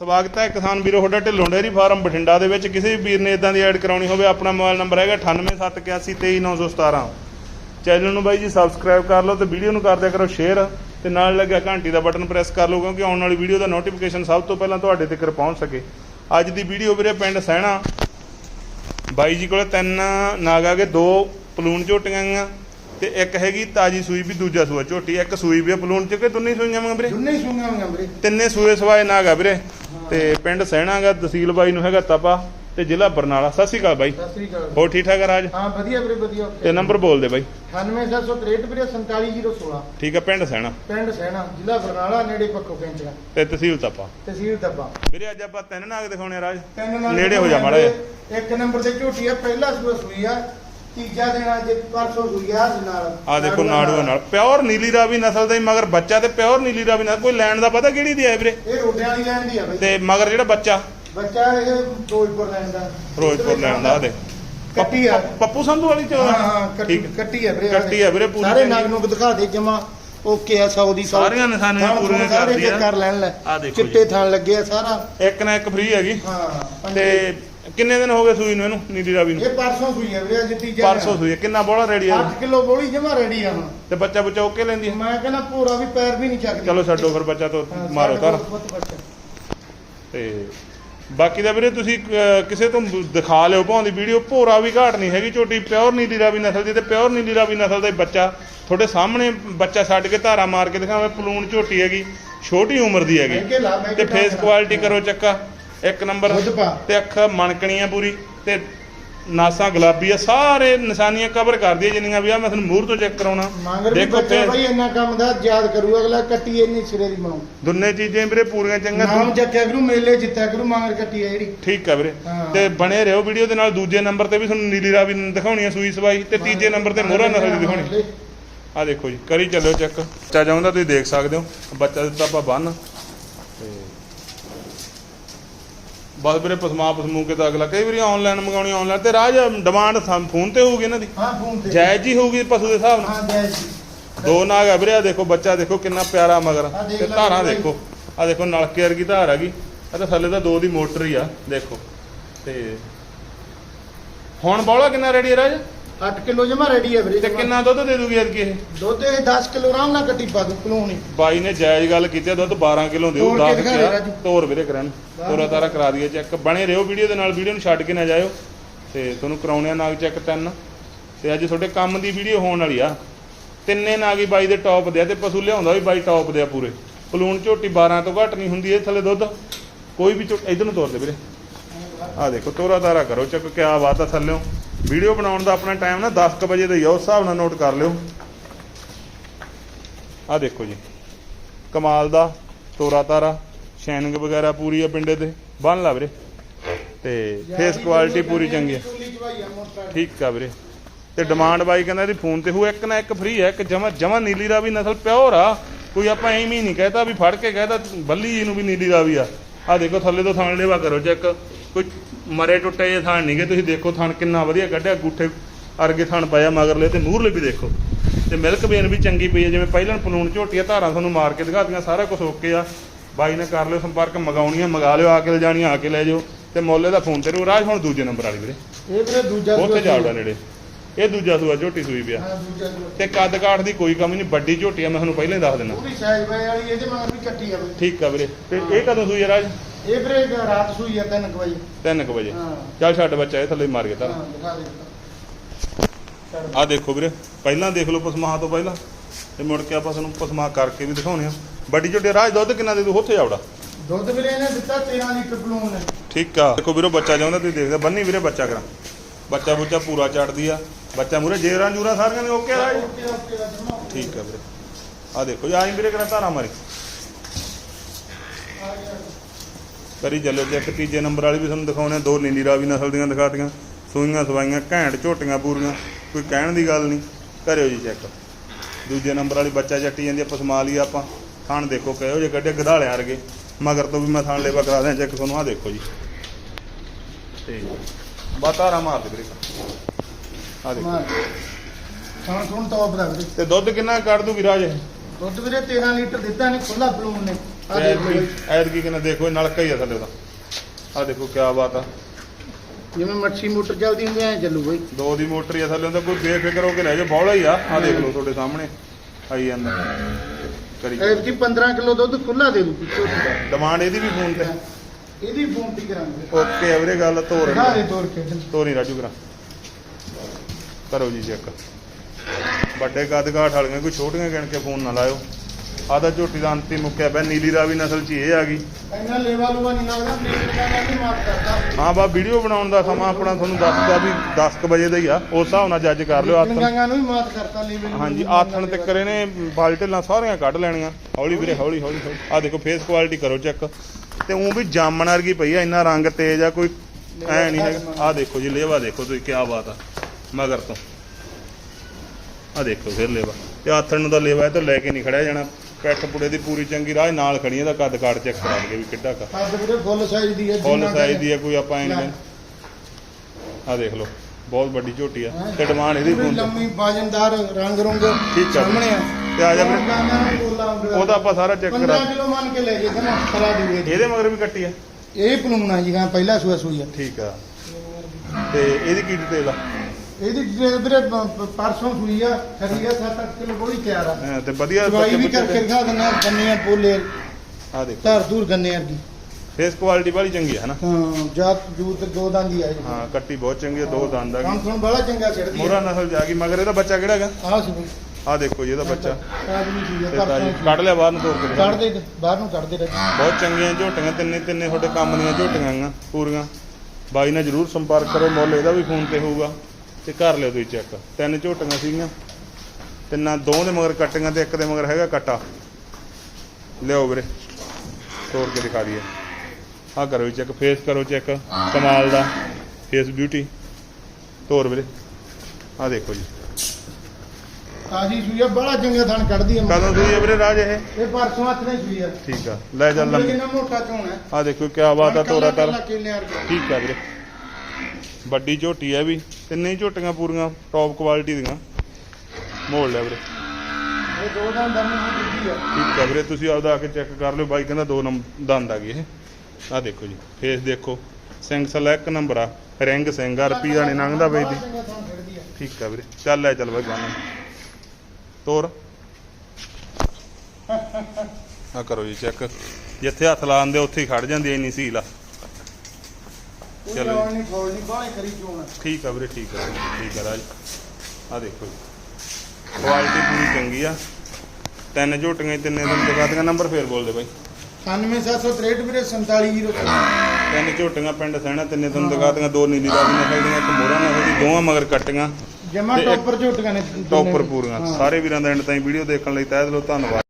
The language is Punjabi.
ਸਵਾਗਤ ਹੈ ਕਿਸਾਨ ਵੀਰੋ, ਤੁਹਾਡਾ ਢਿੱਲੋਂ ਡੇਅਰੀ ਫਾਰਮ ਬਠਿੰਡਾ ਦੇ ਵਿੱਚ। ਕਿਸੇ ਵੀ ਵੀਰ ਨੇ ਇਦਾਂ ਦੀ ਐਡ ਕਰਾਉਣੀ ਹੋਵੇ, ਆਪਣਾ ਮੋਬਾਈਲ ਨੰਬਰ ਹੈਗਾ 9871823917 ਚੈਨਲ ਨੂੰ ਬਾਈ ਜੀ ਸਬਸਕ੍ਰਾਈਬ ਕਰ ਲਓ ਤੇ ਵੀਡੀਓ ਨੂੰ ਕਰ ਦਿਆ ਕਰੋ ਸ਼ੇਅਰ ਤੇ ਨਾਲ ਲੱਗਿਆ ਘੰਟੀ ਦਾ ਬਟਨ ਪ੍ਰੈਸ ਕਰ ਲਓ, ਕਿਉਂਕਿ ਆਉਣ ਵਾਲੀ ਵੀਡੀਓ ਦਾ ਨੋਟੀਫਿਕੇਸ਼ਨ ਸਭ ਤੋਂ ਪਹਿਲਾਂ ਤੁਹਾਡੇ ਤੱਕ ਪਹੁੰਚ ਸਕੇ। ਅੱਜ ਦੀ ਵੀਡੀਓ ਵੀਰੇ ਪਿੰਡ ਸਹਿਣਾ ਬਾਈ ਜੀ ਕੋਲੇ ਤਿੰਨ ਨਾਗਾ ਕੇ ਦੋ ਪਲੂਨ ਝੋਟੀਆਂ ਗੀਆਂ ਤੇ ਇੱਕ ਹੈਗੀ ਤਾਜੀ ਸੂਈ ਵੀ ਦੂਜਾ ਸੂਆ ਝੋਟੀ ਇੱਕ ਸੂਈ ਵੀ ਆ ਪਲੂਨ ਚ ਕਿ ਦੋਨੇ ਸੂਈਆਂ ਵਾਂ ਵੀਰੇ? ਦੋਨੇ ਸੁਣੀਆਂ ਹੋਈਆਂ ਵੀਰੇ। ਤਿੰਨੇ ਸੂਏ ਸਵਾਏ ਨਾਗ ਆ ਵੀਰੇ। ਤੇ ਪਿੰਡ ਸਹਿਣਾਗਾ ਤਹਿਸੀਲ ਬਾਈ ਨੂੰ ਹੈਗਾ ਤਪਾ ਤੇ ਜ਼ਿਲ੍ਹਾ ਬਰਨਾਲਾ। ਸਤਿ ਸ਼੍ਰੀ ਅਕਾਲ ਬਾਈ। ਸਤਿ ਸ੍ਰੀ ਅਕਾਲ ਹੋਰ ਠੀਕ ਠਾਕ ਆ ਰਾਜ? ਹਾਂ ਵਧੀਆ ਵੀਰੇ ਵਧੀਆ। ਤੇ ਨੰਬਰ ਬੋਲ ਦੇ ਬਾਈ। 98763 ਵੀਰੇ 47016 ਠੀਕ ਆ ਪਿੰਡ ਸਹਿਣਾ। ਪਿੰਡ ਸੈਣਾ ਜ਼ਿਲ੍ਹਾ ਬਰਨਾਲਾ ਨੇੜੇ ਪੱਖੋ ਕੈਂਚਰਾ ਤੇ ਤਹਿਸੀਲ ਤਪਾ। ਤਹਿਸੀਲ ਦੱਬਾ ਵੀਰੇ ਅੱਜ ਆਪਾਂ ਤਿੰਨ ਨਾਗ ਦਿਖਾਉਣੇ ਆ ਰਾਜ। ਤਿੰਨ ਨਾਲ ਨੇੜੇ ਹੋ ਜਾ ਮਾੜਾ ਜਿਹਾ। ਇੱਕ ਨੰਬਰ ਤੇ ਝੋਟੀ ਆ ਪਹਿਲਾ ਸੂਆ ਸੂਈ ਆ। ਤੀਜਾ ਦਿਨ ਅੱਜ ਪਰਸੋਂ ਅੱਜ ਨਾਲ। ਆ ਦੇਖੋ ਨਾੜੂਆਂ ਨਾਲ। ਪਿਓਰ ਨੀਲੀ ਰਾਵੀ ਨਸਲ ਦਾ ਹੀ ਮਗਰ ਬੱਚਾ ਤੇ ਪਿਓਰ ਨੀਲੀ ਰਾਵੀ ਨਸਲ। ਕੋਈ ਲੈਣ ਦਾ ਪਤਾ ਕਿਹੜੀ ਦੀ ਹੈ ਵੀਰੇ? ਇਹ ਰੋਡਿਆਂ ਵਾਲੀ ਲੈਣ ਦੀ ਆ ਬਈ। ਤੇ ਮਗਰ ਜਿਹੜਾ ਬੱਚਾ? ਬੱਚਾ ਇਹ ਫਿਰੋਜ਼ਪੁਰ ਲੈਣ ਦਾ। ਫਿਰੋਜ਼ਪੁਰ ਲੈਣ ਦਾ ਆ ਦੇ ਕੱਟੀ ਆ। ਪੱਪੂ ਸੰਧੂ ਵਾਲੀ ਚ? ਹਾਂ ਹਾਂ ਕੱਟੀ ਆ ਵੀਰੇ ਕੱਟੀ ਆ ਵੀਰੇ ਪੂਰੀ ਸਾਰੇ। ਨਗ ਨੂੰ ਦਿਖਾ ਦੇ ਜਮਾ। ਓਕੇ ਆ 100 ਦੀ 100 ਸਾਰੀਆਂ ਨਿਸ਼ਾਨੀਆਂ ਪੂਰੀਆਂ ਸਾਰੇ ਕਰਦੀ ਆ। check ਕਰ ਲੈਣ ਲੈ। ਆ ਦੇਖੋ ਚਿੱਟੇ ਥਣ ਲੱਗੇ ਆ ਸਾਰਾ। ਇੱਕ ਨਾ ਇੱਕ ਫ੍ਰੀ ਹੈਗੀ। ਹਾਂ ਤੇ ਕਿੰਨੇ ਦਿਨ ਹੋ ਗਏ ਸੂਈ ਨੂੰ ਇਹਨੂੰ ਨੀਲੀ ਰਾਵੀ ਨੂੰ? ਇਹ ਪਰਸੋਂ ਸੂਈ ਹੈ ਵੀਰੇ ਅੱਜ ਤੀਜਾ ਪਰਸੋਂ ਸੂਈ ਹੈ। ਕਿੰਨਾ ਬੋਲਾ ਰੈਡੀ ਹੈ 8 ਕਿਲੋ ਬੋਲੀ ਜਮਾ ਰੈਡੀ ਆ ਹੁਣ। ਤੇ ਬੱਚਾ ਬੁੱਚਾ ਓਕੇ ਲੈਂਦੀ ਹੈ ਮੈਂ ਕਹਿੰਦਾ ਪੂਰਾ ਵੀ ਪੈਰ ਵੀ ਨਹੀਂ ਚੱਕਦੀ। ਚਲੋ ਛੱਡੋ ਫਿਰ ਬੱਚਾ ਤੋਂ ਮਾਰੋ ਬੱਚਾ। ਤੇ ਬਾਕੀ ਦਾ ਵੀਰੇ ਤੁਸੀਂ ਕਿਸੇ ਤੋਂ ਦਿਖਾ ਲਿਓ ਭਾਉਂਦੀ ਵੀਡੀਓ। ਭੋਰਾ ਵੀ ਘਾਟ ਨਹੀਂ ਹੈਗੀ ਝੋਟੀ ਪਿਓਰ ਨੀਲੀ ਰਾਵੀ ਨਸਲ ਦੀ ਤੇ ਪਿਓਰ ਨੀਲੀ ਰਾਵੀ ਨਸਲ ਦਾ ਬੱਚਾ। ਤੁਹਾਡੇ ਸਾਹਮਣੇ ਬੱਚਾ ਛੱਡ ਕੇ ਧਾਰਾ ਮਾਰ ਕੇ ਦਿਖਾਵੇ ਪਲੂਣ ਝੋਟੀ ਹੈਗੀ ਛੋਟੀ ਉਮਰ ਦੀ ਹੈਗੀ। ਤੇ ਫੇਸ। ਕੁਆਲਿਟੀ ਕਰੋ ਚੱਕਾ। ਇੱਕ ਨੰਬਰ। ਤੇ ਅੱਖ ਮਣਕਣੀ ਆ ਪੂਰੀ ਤੇ ਨਾਸਾਂ ਗੁਲਾਬੀ ਆ ਸਾਰੇ ਨਿਸ਼ਾਨੀਆਂ ਕਵਰ ਕਰਦੀ ਆ ਜਿੰਨੀਆਂ ਵੀ ਆ ਮੈਂ ਤੁਹਾਨੂੰ ਮੂਹਰ ਤੋਂ ਚੈੱਕ ਕਰਾਉਣਾ। ਦੇਖੋ ਫੇਸ ਬਾਈ ਇੰਨਾ ਕੰਮ ਦਾ ਯਾਦ ਕਰੂ ਅਗਲਾ ਕੱਟੀ ਇੰਨੀ ਸਿਰੇ ਦੀ ਬਣਾਉ। ਦੋਨੇ ਚੀਜ਼ਾਂ ਵੀਰੇ ਪੂਰੀਆਂ ਚੰਗੀਆਂ। ਨਾਮ ਚੱਕਿਆ ਕਰੂ ਮੇਲੇ ਜਿੱਤਿਆ ਕਰੂ ਮੰਗਰ ਕੱਟੀ ਹੈ ਜਿਹੜੀ। ਠੀਕ ਆ ਵੀਰੇ। ਤੇ ਬਣੇ ਰਹੋ ਵੀਡੀਓ ਦੇ ਨਾਲ ਦੂਜੇ ਨੰਬਰ ਤੇ ਵੀ ਤੁਹਾਨੂੰ ਨੀਲੀ ਰਾਵੀ ਦਿਖਾਉਣੀ ਆ ਸੂਈ ਸਵਾਈ ਤੇ ਤੀਜੇ ਨੰਬਰ ਤੇ ਮੋਹਰਾ ਨਸਲ ਦਿਖਾਉਣੀ। ਆ ਦੇਖੋ ਜੀ ਕਰੀ ਚੱਲਿਓ ਚੈੱਕ ਬੱਚਾ ਚਾਹੁੰਦਾ ਤੁਸੀਂ ਦੇਖ ਸਕਦੇ ਹੋ ਬੱਚਾ ਦਿੱਤਾ ਆਪਾਂ ਬੰਨ। ਤੇ ਬਸ ਵੀਰੇ ਪਸਮਾ ਪਸਮੂ ਕੇ ਤਾਂ ਅਗਲਾ ਕਈ ਵਾਰੀ ਆਨਲਾਈਨ ਮੰਗਾਉਣੀ ਆਨਲਾਈਨ ਤੇ ਰਾਜ ਡਿਮਾਂਡ ਫੋਨ ਤੇ ਹੋਊਗੀ ਇਹਨਾਂ ਦੀ। ਹਾਂ ਫੋਨ ਤੇ। ਜਾਇਜ਼ ਹੀ ਹੋਊਗੀ ਪਸ਼ੂ ਦੇ ਹਿਸਾਬ ਨਾਲ। ਹਾਂ ਜੈ ਜੀ ਦੋ ਨਾਗ ਆ ਵੀਰੇ ਆ ਦੇਖੋ ਬੱਚਾ ਦੇਖੋ ਕਿੰਨਾ ਪਿਆਰਾ ਮਗਰ। ਤੇ ਧਾਰਾਂ। ਦੇਖੋ ਆ ਦੇਖੋ ਨਲਕੇ ਵਰਗੀ ਧਾਰ ਹੈਗੀ। ਆ ਤਾਂ ਥੱਲੇ ਤਾਂ ਦੋ ਦੀ ਮੋਟਰ ਹੀ ਆ ਦੇਖੋ। ਤੇ ਹੁਣ ਬੋਲਾ ਕਿੰਨਾ ਰੈਡੀ ਹੈ ਰਾਜ? 8 ਕਿਲੋ ਜਮਾ ਰੈਡੀ ਹੈ ਵੀਰੇ ਤੇ। ਕਿੰਨਾ ਦੁੱਧ ਦੇ ਦੂਗੀ ਇਹ? ਦੁੱਧ ਇਹ 10 ਕਿਲੋ ਆਰਾਮ ਨਾਲ ਕੱਟੀ ਪਾ ਦੂ ਕਲੋਣੀ ਬਾਈ ਨੇ ਜਾਇਜ਼ ਗੱਲ ਕੀਤੀ ਆ, ਦੁੱਧ 12 ਕਿਲੋ ਦਿਓ ਤੋੜ ਕੇ 10 ਦਿਖਾ ਦੇ ਕਿਲੋ ਰਾਜੂ। ਤੋਰ ਵੀਰੇ ਕਰਨ ਤੋਰਾ ਤਾਰਾ ਕਰਾ ਦਈਏ ਚੈੱਕ ਬਣੇ ਰਹੋ ਵੀਡੀਓ ਦੇ ਨਾਲ ਵੀਡੀਓ ਨੂੰ ਛੱਡ ਕੇ ਨਾ ਜਾਇਓ। ਤੇ ਤੁਹਾਨੂੰ ਕਰਾਉਣੇ ਆ ਨਾਗ ਚੈੱਕ ਤਿੰਨ। ਤੇ ਅੱਜ ਤੁਹਾਡੇ ਕੰਮ ਦੀ ਵੀਡੀਓ ਹੋਣ ਵਾਲੀ ਆ। ਤਿੰਨੇ ਨਾਗ ਬਾਈ ਦੇ ਟੌਪ ਦੇ ਆ ਤੇ ਪਸ਼ੂ ਲਿਆਉਂਦਾ ਵੀ ਬਾਈ ਟੌਪ ਦੇ ਆ ਪੂਰੇ। ਪਲੂਣ ਝੋਟੀ 12 ਤੋਂ ਘੱਟ ਨਹੀਂ ਹੁੰਦੀ ਇਹ ਥੱਲੇ ਦੁੱਧ। ਕੋਈ ਵੀ ਝੋ ਇਧਰ ਨੂੰ ਤੋਰ ਦੇ ਵੀਰੇ। ਆ ਦੇਖੋ ਤੋਰਾ ਤਾਰਾ ਕਰੋ ਚੱਕ ਕਿਆ ਬਾਤ ਆ ਥੱਲਿਓ। ਵੀਡੀਓ ਬਣਾਉਣ ਦਾ ਆਪਣਾ ਟਾਈਮ ਨਾ 10:00 ਵਜੇ ਦਾ ਹੀ ਆ, ਉਸ ਹਿਸਾਬ ਨਾਲ ਨੋਟ ਕਰ ਲਿਓ। ਆ ਦੇਖੋ ਜੀ, ਕਮਾਲ ਦਾ ਤੋਰਾ ਤਾਰਾ, ਸ਼ੈਨਿੰਗ ਵਗੈਰਾ ਪੂਰੀ ਆ ਪਿੰਡੇ ਤੇ। ਬੰਨ ਲਾ ਵੀਰੇ। ਤੇ ਫੇਸ ਕੁਆਲਿਟੀ ਪੂਰੀ ਚੰਗੀ ਆ। ਠੀਕ ਆ ਵੀਰੇ। ਤੇ ਡਿਮਾਂਡ ਬਾਈ ਕਹਿੰਦਾ ਇਹਦੀ ਫੋਨ ਤੇ ਹੋ, ਇੱਕ ਨਾ ਇੱਕ ਫ੍ਰੀ ਹੈ ਇੱਕ ਜਮਾ ਜਮਾ ਨੀਲੀ ਦਾ ਵੀ ਨਸਲ ਪਿਓਰ ਆ। ਕੋਈ ਆਪਾਂ ਐਵੇਂ ਹੀ ਨਹੀਂ ਕਹਤਾ ਵੀ ਫੜ ਕੇ ਕਹਤਾ, ਬੱਲੀ ਜੀ ਨੂੰ ਵੀ ਨੀਲੀ ਰਾਵੀ ਆ। ਆ ਦੇਖੋ ਥੱਲੇ ਤੋਂ ਥਾਣ ਲੇਵਾ ਕਰੋ ਚੈੱਕ ਕੋਈ ਮਰੇ ਟੁੱਟੇ ਜੇ ਥਾਣ ਨਹੀਂਗੇ ਤੁਸੀਂ ਦੇਖੋ ਥਾਣ ਕਿੰਨਾ ਵਧੀਆ ਕੱਢਿਆ ਗੁੱਠੇ ਅਰਗੇ ਥਾਣ ਪਾਇਆ ਮਗਰਲੇ ਤੇ ਮੂਹਰਲੇ ਵੀ ਦੇਖੋ। ਤੇ ਮਿਲਕ ਬੇਨ ਵੀ ਚੰਗੀ ਪਈ ਹੈ ਜਿਵੇਂ ਪਹਿਲਾਂ ਪਲੂਣ ਝੋਟੀਆਂ ਧਾਰਾਂ ਤੁਹਾਨੂੰ ਮਾਰ ਕੇ ਦਿਖਾਤੀਆਂ ਸਾਰਾ ਕੁਝ ਓਕੇ ਆ। ਬਾਈ ਨੇ ਕਰ ਲਿਓ ਸੰਪਰਕ ਮੰਗਾਉਣੀਆਂ ਮੰਗਾ ਲਿਓ ਆ ਕੇ ਲਿਜਾਣੀਆਂ ਆ ਕੇ ਲੈ ਜਾਓ। ਤੇ ਮੁੱਲ ਦਾ ਫੋਨ ਤੇ ਰਾਜ ਹੁਣ ਦੂਜੇ ਨੰਬਰ ਵਾਲੀ ਵੀਰੇ। ਇਹ ਵੀਰੇ ਦੂਜਾ ਉੱਥੇ ਜਾਵੜਾ ਨੇੜੇ। ਇਹ ਦੂਜਾ ਸੂਆ ਝੋਟੀ ਸੂਈ ਪਿਆ। ਹਾਂ ਦੂਜਾ ਸੂਆ। ਤੇ ਕੱਦ ਕਾਠ ਦੀ ਕੋਈ ਕਮੀ ਨਹੀਂ ਵੱਡੀ ਝੋਟੀ ਆ ਮੈਂ ਤੁਹਾਨੂੰ ਪਹਿਲਾਂ ਹੀ ਦੱਸ ਦਿੰਦਾ। ਪੂਰੀ ਸਾਈਜ਼ ਵਾਲੀ ਇਹਦੇ ਮਗਰ ਵੀ ਕੱਟੀ ਆ ਬਈ। ਠੀਕ ਆ ਵੀਰੇ। ਤੇ ਇਹ ਕਦੋਂ ਸੂਈ ਆ ਰਾਜ? ਇਹ ਵੀਰੇ ਇੱਕ ਰਾਤ ਸੂਈ ਆ 3 ਵਜੇ। 3:00 ਵਜੇ। ਹਾਂ। ਚੱਲ ਛੱਡ ਬੱਚਾ ਇਹ ਥੱਲੇ ਮਾਰ ਗਿਆ ਤਾਂ। ਹਾਂ ਦਿਖਾ ਦੇ ਛੱਡ। ਆ ਦੇਖੋ ਵੀਰੇ ਪਹਿਲਾਂ ਦੇਖ ਲਓ ਪਸਮਾਹ ਤੋਂ ਪਹਿਲਾਂ। ਤੇ ਮੁੜ ਕੇ ਆਪਾਂ ਤੁਹਾਨੂੰ ਪਸਮਾਹ ਕਰਕੇ ਵੀ ਦਿਖਾਉਣੇ ਆ। ਵੱਡੀ ਝੋਟੀ ਰਾਜ ਦੁੱਧ ਕਿੰਨਾ ਦੇ ਦੂ? ਉੱਥੇ ਜਾਵੜਾ ਦੁੱਧ ਵੀਰੇ ਇਹਨੇ ਦਿੱਤਾ 13 ਲੀਟਰ ਬਲੂਨ ਨੇ। ਠੀਕ ਆ। ਦੇਖੋ ਵੀਰੋ ਬੱਚਾ ਚਾਹੁੰਦਾ ਤੁਸੀਂ ਦੇਖਦੇ ਬੰਨੀ ਵੀਰੇ ਬੱਚਾ ਕਰਾਂ। ਬੱਚਾ ਬੁੱਚਾ ਪੂਰਾ ਚੜਦੀ ਆ। ਬੱਚਾ ਮੂਰੇ ਜੇਰਾਂ ਜੂਰਾਂ ਸਾਰੀਆਂ ਨੇ ਓਕੇ ਰਾਜ? ਓਕੇ ਓਕੇ ਦਾ ਜਮਾ ਠੀਕ ਆ ਵੀਰੇ। ਆ ਦੇਖੋ ਜੀ ਆਈ ਵੀਰੇ ਕਰਾਂ ਧਾਰਾ ਮਾਰੀ। ਆ ਗਿਆ। ਕਰੀ ਚੱਲੋ ਚੈੱਕ ਤੀਜੇ ਨੰਬਰ ਵਾਲੀ ਵੀ ਤੁਹਾਨੂੰ ਦਿਖਾਉਣੇ ਆ, ਦੋ ਨੀਲੀ ਰਾਵੀ ਨਸਲ ਦੀਆਂ ਦਿਖਾਤੀਆਂ ਸੂਈਆਂ ਸਵਾਈਆਂ ਘੈਂਟ ਝੋਟੀਆਂ ਪੂਰੀਆਂ ਕੋਈ ਕਹਿਣ ਦੀ ਗੱਲ ਨਹੀਂ ਕਰਿਓ ਜੀ ਚੈੱਕ ਦੂਜੇ ਨੰਬਰ ਵਾਲੀ ਬੱਚਾ ਜੱਟੀ ਜਾਂਦੀ ਆ ਪਸਮਾ ਲਈ ਆਪਾਂ ਥਾਣ ਦੇਖੋ ਕਿਹੋ ਜੇ ਕੱਢੇ ਗਧਾਲਿਆਂ ਵਰਗੇ ਮਗਰ ਤੋਂ ਵੀ ਮੈਂ ਥਾਣ ਲੇਵਾ ਕਰਾ ਦਿਆਂ ਚੈੱਕ ਤੁਹਾਨੂੰ ਆ ਦੇਖੋ ਜੀ। ਤੇ ਬਾਤਾਰਾ ਮਾਰ ਦੇ ਵੀਰੇ। ਆ ਦੇਖੋ। ਖਾਣ ਖੂਣ ਟੌਪ ਦਾ। ਵੀਰੇ ਤੇ ਦੁੱਧ ਕਿੰਨਾ ਕੱਢ ਦੂਗੀ ਰਾਜ? ਇਹ? ਦੁੱਧ ਵੀਰੇ 13 ਲੀਟਰ ਦਿੱਤਾ ਨੇ ਖੁੱਲਾ ਬਲੂਨ ਨੇ। ਐਦ ਕੀ ਕਹਿੰਦਾ ਦੇਖੋ ਇਹ ਨਲਕਾ ਹੀ ਆ ਥੱਲੇ ਦਾ ਆ ਦੇਖੋ ਕੀ ਬਾਤ ਆ। ਜਿਵੇਂ ਮੱਛੀ ਮੋਟਰ ਚੱਲਦੀ ਹੁੰਦੀ ਐ ਚੱਲੂ ਬਈ। ਦੋ ਦੀ ਮੋਟਰ ਹੀ ਆ ਥੱਲੇ ਹੁੰਦਾ ਕੋਈ ਬੇਫਿਕਰ ਹੋ ਕੇ ਲੈ ਜਾ ਬੌਲਾ ਹੀ ਆ। ਆ ਦੇਖ ਲਓ ਤੁਹਾਡੇ ਸਾਹਮਣੇ ਆਈ ਜਾਂਦਾ। ਕਰੀ ਇਹ ਜੀ 15 ਕਿਲੋ ਦੁੱਧ ਖੁੱਲਾ ਦੇ ਦੂ ਡਿਮਾਂਡ ਇਹਦੀ ਵੀ ਫੋਨ ਤੇ? ਇਹਦੀ ਫੋਨ ਤੇ ਕਰਾਂਗੇ। ਓਕੇ ਵੀਰੇ ਗੱਲ ਤੋਰ। ਦਿਖਾ ਦੇ ਤੋਰ ਕੇ। ਤੋਰੀ ਰਾਜੂ ਕਰਾ। ਕਰੋ ਜੀ ਚੈੱਕ। ਵੱਡੇ ਕੱਦ ਕਾਠ ਵਾਲੀਆਂ ਕੋਈ ਛੋਟੀਆਂ ਗਿਣ ਕੇ ਫੋਨ ਨਾ ਲਾਇਓ। ਆਦਾ ਝੋਟੀ ਦਾ ਅੰਤੀ ਮੁੱਕਿਆ ਪਿਆ ਨੀਲੀ ਰਾਵੀ ਨਸਲ ਚ ਇਹ ਆ ਗਈ। ਇੰਨਾ ਲੇਵਾ ਲੂਵਾ ਨਹੀਂ ਲੱਗਦਾ ਪਲੇਟ ਦਾ ਨਹੀਂ ਮਾਫ ਕਰਦਾ। ਹਾਂ ਬਾ ਵੀਡੀਓ ਬਣਾਉਣ ਦਾ ਸਮਾਂ ਆਪਣਾ ਤੁਹਾਨੂੰ ਦੱਸਦਾ ਵੀ 10 ਵਜੇ ਦਾ ਹੀ ਆ ਉਸ ਹਿਸਾਬ ਨਾਲ ਜੱਜ ਕਰ ਲਿਓ ਆਥਣ। ਗੰਗਾਂ ਨੂੰ ਵੀ ਮਾਫ ਕਰਤਾ ਲੇਵੇ ਨੂੰ ਹਾਂਜੀ ਆਥਣ ਤੇ ਕਰੇ ਨੇ ਬਾਲਟੇਲਾਂ ਸਾਰੀਆਂ ਕੱਢ ਲੈਣੀਆਂ। ਹੌਲੀ ਵੀਰੇ ਹੌਲੀ ਹੌਲੀ ਹੌਲੀ। ਆ ਦੇਖੋ ਫੇਸ ਕੁਆਲਿਟੀ ਕਰੋ ਚੈੱਕ ਤੇ ਉਹ ਵੀ ਜਾਮਣ ਵਰਗੀ ਪਈ ਆ ਇੰਨਾ ਰੰਗ ਤੇਜ਼ ਆ ਕੋਈ ਐ ਨਹੀਂ ਹੈਗਾ। ਆ ਦੇਖੋ ਜੀ ਲੇਵਾ ਦੇਖੋ ਤੁਸੀਂ ਕੀ ਬਾਤ ਆ। ਮਗਰ ਤੋਂ। ਆ ਦੇਖੋ ਫਿਰ ਲੇਵਾ। ਤੇ ਆਥਣ ਨੂੰ ਤਾਂ ਲੇਵਾ ਇਹ ਤੋਂ ਲੈ ਕੇ ਨਹੀਂ ਖੜਿਆ ਜਾਣਾ। ਪੈਠ ਪੁੜੇ ਦੀ ਪੂਰੀ ਚੰਗੀ ਰਾਹ ਨਾਲ ਖੜੀ ਇਹਦਾ ਕੱਦ ਕਾੜ ਚੈੱਕ ਕਰਾ ਲਈਏ ਵੀ ਕਿੱਡਾ ਕਾ ਕੱਦ ਵੀਰੇ ਫੁੱਲ ਸਾਈਜ਼ ਦੀ ਹੈ ਫੁੱਲ ਸਾਈਜ਼ ਦੀ ਆ ਕੋਈ ਆਪਾਂ ਐ ਨਹੀਂ ਆ ਦੇਖ ਲਓ ਬਹੁਤ ਵੱਡੀ ਝੋਟੀ ਆ। ਤੇ ਡਿਮਾਂਡ ਇਹਦੀ ਤੇ ਲੰਮੀ ਬਾਜਨਦਾਰ ਰੰਗ ਰੰਗ। ਸਾਹਮਣੇ ਆ। ਤੇ ਆ ਜਾ ਵੀਰੇ। ਨੂੰ। ਉਹਦਾ ਆਪਾਂ ਸਾਰਾ ਚੈੱਕ 15 ਕਰਾ ਕਿਲੋ ਮੰਨ ਕੇ ਲੈ ਜੇ ਤਾਂ ਕਰਾ ਦੂਗੇ ਇਹਦੇ ਮਗਰ ਵੀ ਕੱਟੀ ਆ। ਇਹ ਪਲੂਣਾ ਜੀ ਹਾਂ ਪਹਿਲਾ ਸੂਆ ਸੂਈ ਆ। ਠੀਕ ਆ। ਤੇ ਇਹਦੀ ਕੀ ਡਿਟੇਲ ਆ। ਇਹਦੀ ਡਿਟੇਲ ਵੀਰੇ ਪ- ਪਰਸੋਂ ਸੂਈ ਆ ਖਰੀ ਆ 7-8 ਕਿਲੋ ਬੋਲੀ ਤਿਆਰ ਆ। ਹਾਂ, ਤੇ ਵਧੀਆ ਦਵਾਈ ਵੀ ਕਰਕੇ ਦਿਖਾ ਦਿੰਦੇ ਆ ਗੰਨੀਆਂ ਪੋਲੇ। ਆ ਦੇਖੋ। ਧਰ ਦੂਰ ਗੰਨੇ ਵਰਗੀ। ਫੇਸ ਕੁਆਲਿਟੀ ਬੜੀ ਚੰਗੀ ਹੈ ਹਨਾ? ਹਾਂ ਜਾਤ ਜੂਤ ਦੋ ਦੰਦੀ ਆ ਇਹ ਹਾਂ ਕੱਟੀ ਬਹੁਤ ਚੰਗੀ ਆ ਦੋ ਦੰਦ ਆ ਕੰਮ ਸੁਣ ਬੜਾ ਚੰਗਾ ਛੱਡਦੀ ਮੋਰਾ ਨਸਲ ਜਾ ਗਈ ਮਗਰ ਇਹਦਾ ਬੱਚਾ ਕਿਹੜਾ ਹੈਗਾ? ਆ ਸੀ ਬਈ। ਆ ਦੇਖੋ ਜੀ ਇਹਦਾ ਬੱਚਾ। ਆਦਮੀ ਸੀ ਤੇ ਤਾਜੀ ਪਰਸੋਂ ਕੱਢ ਲਿਆ ਬਾਹਰ ਨੂੰ ਤੋੜ ਕੇ। ਕੱਢ ਦੇ ਬਾਹਰ ਨੂੰ ਕੱਢ ਦੇ ਰੱਖ ਬਹੁਤ ਚੰਗੀਆਂ ਝੋਟੀਆਂ ਤਿੰਨੇ ਤਿੰਨੇ ਤੁਹਾਡੇ ਕੰਮ ਦੀਆਂ ਝੋਟੀਆਂ ਆ ਪੂਰੀਆਂ। ਬਾਈ ਨਾਲ ਜਰੂਰ ਸੰਪਰਕ ਕਰੋ ਮੁੱਲ ਇਹਦਾ ਵੀ ਫੋਨ ਤੇ ਹੋਊਗਾ। ਤੇ ਕਰ ਲਿਓ ਤੁਸੀਂ ਚੈੱਕ ਤਿੰਨ ਝੋਟੀਆਂ ਸੀਗੀਆਂ। ਤਿੰਨਾਂ ਦੋ ਦੇ ਮਗਰ ਕੱਟੀਆਂ ਤੇ ਇੱਕ ਦੇ ਮਗਰ ਹੈਗਾ ਕੱਟਾ। ਲਿਓ ਵੀਰੇ ਤੋੜ ਕੇ ਦਿਖਾ ਦਈਏ। ਆ ਕਰੋ ਚੈੱਕ ਫੇਸ ਕਰੋ ਚੈੱਕ ਕਮਾਲ ਦਾ। ਫੇਸ ਬਿਊਟੀ ਤੋਰ ਵੀਰੇ। ਆ ਦੇਖੋ ਜੀ। ਤਾਜੀ ਸੂਈ ਆ ਬੜਾ ਚੰਗਾ ਥਣ ਕੱਢਦੀ ਆ। ਕਦੋਂ ਸੂਈ ਹੈ ਵੀਰੇ ਰਾਜ ਇਹ? ਇਹ ਪਰਸੋਂ ਹੱਥ ਨਹੀਂ ਸੂਈ ਆ। ਠੀਕ ਆ ਲੈ ਚੱਲ ਲੰਮੀ। ਕਿੰਨਾ ਮੋਟਾ ਚੋਣ ਆ ਦੇਖੋ ਕਿਆ ਬਾਤ ਆ ਤੋਰਾ ਤਰ। ਆ ਠੀਕ ਆ ਵੀਰੇ। ਵੱਡੀ ਝੋਟੀ ਆ ਵੀ ਤਿੰਨੇ ਹੀ ਝੋਟੀਆਂ ਪੂਰੀਆਂ ਟੌਪ ਕੁਆਲਿਟੀ ਦੀਆਂ। ਮੋੜ ਲਿਆ ਵੀਰੇ। ਇਹ ਦੋ ਦਾ ਦਮ ਨੂੰ ਦਿੱਤੀ ਆ। ਠੀਕ ਆ ਵੀਰੇ ਤੁਸੀਂ ਆਪਦਾ ਆ ਕੇ ਚੈੱਕ ਕਰ ਲਿਓ ਬਾਈ ਕਹਿੰਦਾ ਦੋ ਨੰਬ- ਦੰਦ ਆ ਗਏ ਇਹ। ਆ ਦੇਖੋ ਜੀ ਫੇਸ ਦੇਖੋ। ਸਿੰਘ ਸਲੈਕ ਨੰਬਰ ਆ ਰਿੰਗ ਸਿੰਘ ਆ ਰੁਪਈਆ ਨੇ ਲੰਘਦਾ ਦੀ। ਆ ਠੀਕ ਆ ਵੀਰੇ ਚੱਲ ਲੈ ਚੱਲ ਬਾਈ ਗਾਣਾ ਤੋਰ। ਆ ਕਰੋ ਜੀ ਚੈੱਕ ਜਿੱਥੇ ਹੱਥ ਲਾਉਂਦੇ ਉੱਥੇ ਹੀ ਖੜ ਜਾਂਦੀ ਐ ਇੰਨੀ ਸੀਲ ਆ। ਕੋਈ ਚਲੋ ਜੀ। ਲੋੜ ਨਹੀਂ ਖੋਲ ਨਹੀਂ ਬਾਹਲੇ ਕਰੀ ਚੋਣ ਠੀਕ ਆ ਵੀਰੇ ਠੀਕ ਆ ਠੀਕ ਆ ਰਾਜ। ਆ ਦੇਖੋ ਜੀ। ਕੁਆਲਿਟੀ ਪੂਰੀ ਚੰਗੀ ਆ। ਤਿੰਨ ਝੋਟੀਆਂ ਹੀ ਤਿੰਨੇ ਦਿਨ ਦਿਖਾ ਦਿਆਂ ਨੰਬਰ ਫੇਰ ਬੋਲ ਦੇ ਬਾਈ 97763 ਵੀਰੇ 4703 ਤਿੰਨ ਝੋਟੀਆਂ ਪਿੰਡ ਸਹਿਣਾ ਤਿੰਨੇ ਦਿਨ ਦਿਖਾ ਦਿਆਂ ਦੋ ਨੀਲੀ ਰਾਵੀ ਨਸਲ ਦੀਆਂ ਇੱਕ ਮੋਹਰਾ ਨਸਲ ਦੀ ਦੋਵਾਂ ਮਗਰ ਕੱਟੀਆਂ। ਜਮਾ ਤੇ ਇੱਕ ਟੌਪਰ ਝੋਟੀਆਂ ਨੇ ਦੋਨੇ ਟੌਪਰ ਵੀ। ਪੂਰੀਆਂ। ਹਾਂ। ਸਾਰੇ ਵੀਰਾਂ ਦਾ ਐਂਡ ਤਾਈਂ ਵੀਡੀਓ ਦੇਖਣ ਲਈ ਤਹਿ ਦਿਲੋਂ ਧੰਨਵਾਦ।